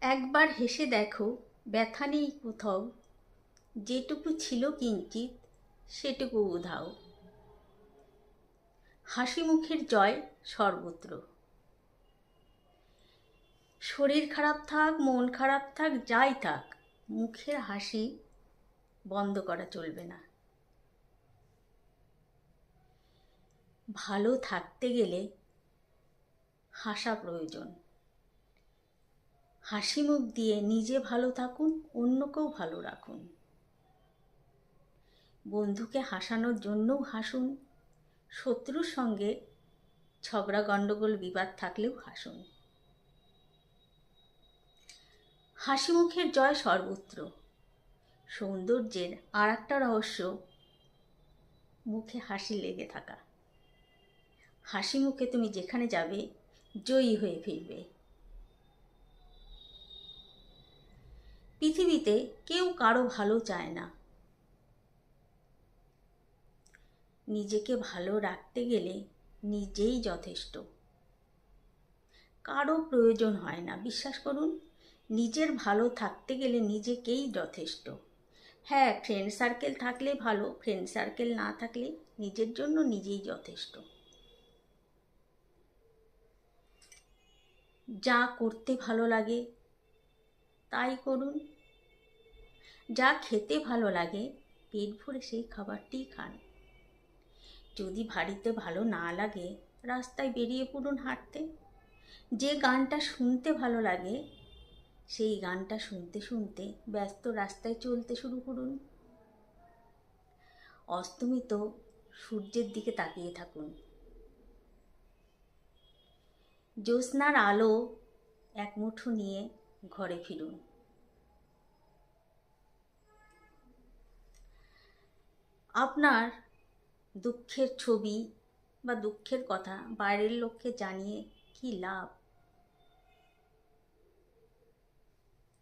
একবার হেসে দেখো, ব্যথা নেই কোথাও। যেটুকু ছিল কিঞ্চিত সেটুকু উধাও। হাসি মুখের জয় সর্বত্র। শরীর খারাপ থাক, মন খারাপ থাক, যাই থাক, মুখের হাসি বন্ধ করা চলবে না। ভালো থাকতে গেলে হাসা প্রয়োজন। হাসি মুখ দিয়ে নিজে ভালো থাকুন, অন্যকেও ভালো রাখুন। বন্ধুকে হাসানোর জন্যও হাসুন। শত্রুর সঙ্গে ঝগড়া গণ্ডগোল বিবাদ থাকলেও হাসুন। হাসি মুখের জয় সর্বত্র। সৌন্দর্যের আর একটা রহস্য, মুখে হাসি লেগে থাকা। হাসি মুখে তুমি যেখানে যাবে, জয়ী হয়ে ফিরবে। পৃথিবীতে কেউ কারও ভালো চায় না। নিজেকে ভালো রাখতে গেলে নিজেই যথেষ্ট। কারও প্রয়োজন হয় না, বিশ্বাস করুন। নিজের ভালো থাকতে গেলে নিজেকেই যথেষ্ট। হ্যাঁ ফ্রেন্ড সার্কেল থাকলে ভালো ফ্রেন্ড সার্কেল না থাকলে নিজের জন্য নিজেই যথেষ্ট। যা করতে ভালো লাগে, তাই করুন। যা খেতে ভালো লাগে, পেট ভরে সেই খাবারটি খান। যদি বাড়িতে ভালো না লাগে, রাস্তায় বেরিয়ে পড়ুন হাঁটতে। যে গানটা শুনতে ভালো লাগে, সেই গানটা শুনতে শুনতে ব্যস্ত রাস্তায় চলতে শুরু করুন। অস্তমিত সূর্যের দিকে তাকিয়ে থাকুন। জ্যোৎস্নার আলো এক মুঠো নিয়ে ঘরে ফিরুন। আপনার দুঃখের ছবি বা দুঃখের কথা বাইরের লোককে জানিয়ে কি লাভ?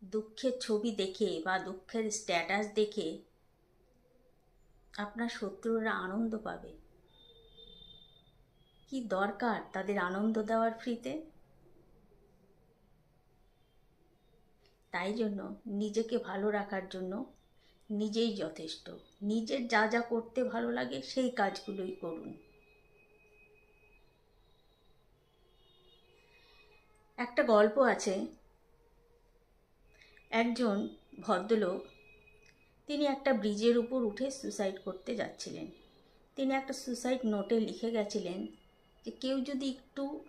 দুঃখের ছবি দেখে বা দুঃখের স্ট্যাটাস দেখে আপনার শত্রুরা আনন্দ পাবে। কি দরকার তাদের আনন্দ দেওয়ার ফ্রিতে? তাই জন্য নিজেকে ভালো রাখার জন্য নিজেই যথেষ্ট। নিজের যা যা করতে ভালো লাগে সেই কাজগুলোই করুন। একটা গল্প আছে। একজন ভদ্রলোক, তিনি একটা ব্রিজের উপর উঠে সুসাইড করতে যাচ্ছিলেন। তিনি একটা সুসাইড নোটে লিখে গেছিলেন যে, কেউ যদি একটু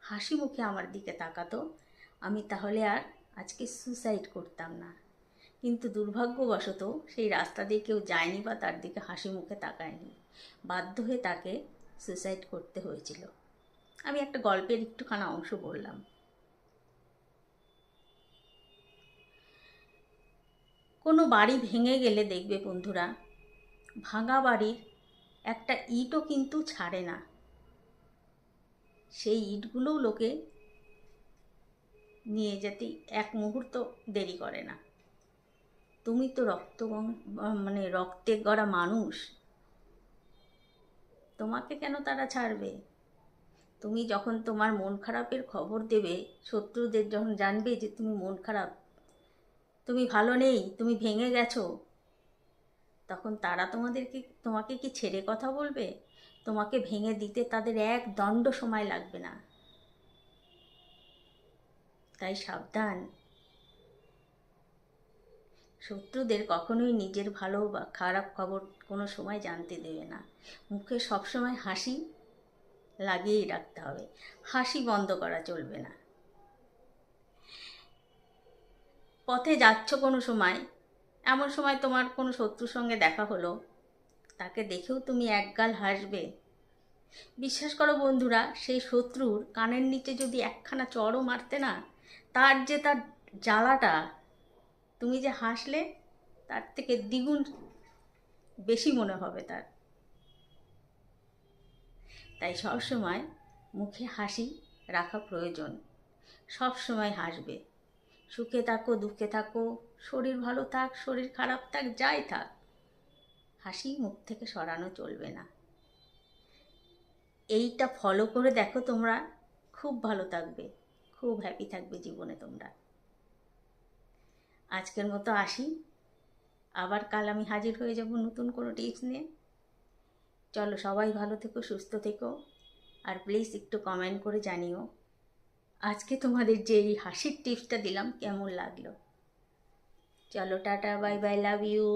হাসি মুখে আমার দিকে তাকাতো, আমি তাহলে আর আজকে সুসাইড করতাম না। কিন্তু দুর্ভাগ্যবশত সেই রাস্তা দিয়ে কেউ যায়নি বা তার দিকে হাসি মুখে তাকায়নি। বাধ্য হয়ে তাকে সুইসাইড করতে হয়েছিল। আমি একটা গল্পের একটুখানা অংশ বললাম। কোনো বাড়ি ভেঙে গেলে দেখবে বন্ধুরা, ভাঙা বাড়ির একটা ইটও কিন্তু ছাড়ে না। সেই ইটগুলোও লোকে নিয়ে যেতে এক মুহূর্ত দেরি করে না। তুমি তো রক্ত মানে রক্তে গড়া মানুষ। তোমাকে কেন তারা ছাড়বে? তুমি যখন তোমার মন খারাপের খবর দেবে, শত্রুদের যখন জানবে যে তুমি মন খারাপ, তুমি ভালো নেই, তুমি ভেঙে গেছো, তখন তারা তোমাদেরকে, তোমাকে কি ছেড়ে কথা বলবে? তোমাকে ভেঙে দিতে তাদের এক দণ্ড সময় লাগবে না। তাই সাবধান। শত্রুদের কখনোই নিজের ভালো বা খারাপ খবর কোনো সময় জানতে দেবে না। মুখে সবসময় হাসি লাগিয়েই রাখতে হবে। হাসি বন্ধ করা চলবে না। পথে যাচ্ছ কোনো সময়, এমন সময় তোমার কোনো শত্রুর সঙ্গে দেখা হলো, তাকে দেখেও তুমি একগাল হাসবে। বিশ্বাস করো বন্ধুরা, সেই শত্রুর কানের নিচে যদি একখানা চড়ও মারতে না, তার যে তার জ্বালাটা তুমি যে হাসলে, তার থেকে দ্বিগুণ বেশি মনে হবে তার। তাই সবসময় মুখে হাসি রাখা প্রয়োজন। সব সময় হাসবে। সুখে থাকো, দুঃখে থাকো, শরীর ভালো থাক, শরীর খারাপ থাক, যাই থাক। হাসি মুখ থেকে সরানো চলবে না। এইটা ফলো করে দেখো তোমরা, খুব ভালো থাকবে, খুব হ্যাপি থাকবে জীবনে তোমরা। আজকের মতো আসি। আবার কাল আমি হাজির হয়ে যাব নতুন কোনো টিপস নিয়ে। চলো সবাই ভালো থেকো, সুস্থ থেকো। আর প্লিজ একটু কমেন্ট করে জানিও, আজকে তোমাদের যে এই হাসির টিপসটা দিলাম কেমন লাগল। চলো tata bye bye love you